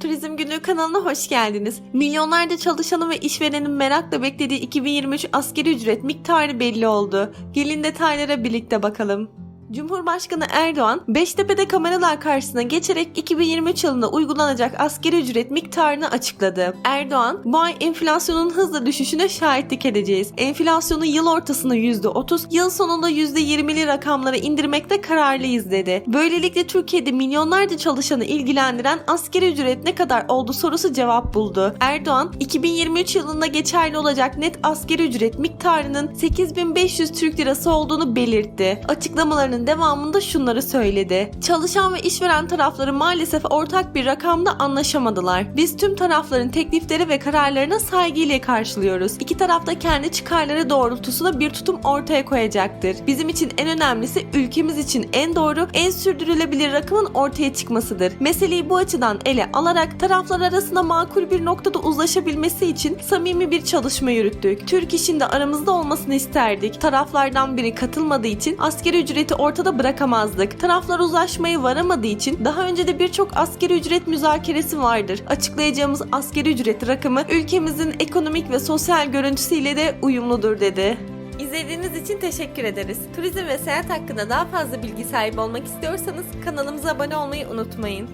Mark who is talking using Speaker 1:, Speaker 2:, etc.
Speaker 1: Turizm Günlüğü kanalına hoş geldiniz. Milyonlarca çalışanın ve işverenin merakla beklediği 2023 asgari ücret miktarı belli oldu. Gelin detaylara birlikte bakalım. Cumhurbaşkanı Erdoğan, Beştepe'de kameralar karşısına geçerek 2023 yılında uygulanacak asgari ücret miktarını açıkladı. Erdoğan, bu ay enflasyonun hızla düşüşüne şahitlik edeceğiz. Enflasyonu yıl ortasında %30, yıl sonunda %20'li rakamlara indirmekte kararlıyız dedi. Böylelikle Türkiye'de milyonlarca çalışanı ilgilendiren asgari ücret ne kadar oldu sorusu cevap buldu. Erdoğan, 2023 yılında geçerli olacak net asgari ücret miktarının 8500 Türk Lirası olduğunu belirtti. Açıklamalarının devamında şunları söyledi. Çalışan ve işveren tarafları maalesef ortak bir rakamda anlaşamadılar. Biz tüm tarafların teklifleri ve kararlarına saygıyla karşılıyoruz. İki taraf da kendi çıkarları doğrultusunda bir tutum ortaya koyacaktır. Bizim için en önemlisi ülkemiz için en doğru, en sürdürülebilir rakamın ortaya çıkmasıdır. Meseleyi bu açıdan ele alarak taraflar arasında makul bir noktada uzlaşabilmesi için samimi bir çalışma yürüttük. Türk işin de aramızda olmasını isterdik. Taraflardan biri katılmadığı için askeri ücreti ortada bırakamazdık. Taraflar uzlaşmayı varamadığı için daha önce de birçok askeri ücret müzakeresi vardır. Açıklayacağımız askeri ücret rakamı ülkemizin ekonomik ve sosyal görüntüsüyle de uyumludur dedi. İzlediğiniz için teşekkür ederiz. Turizm ve seyahat hakkında daha fazla bilgi sahibi olmak istiyorsanız kanalımıza abone olmayı unutmayın.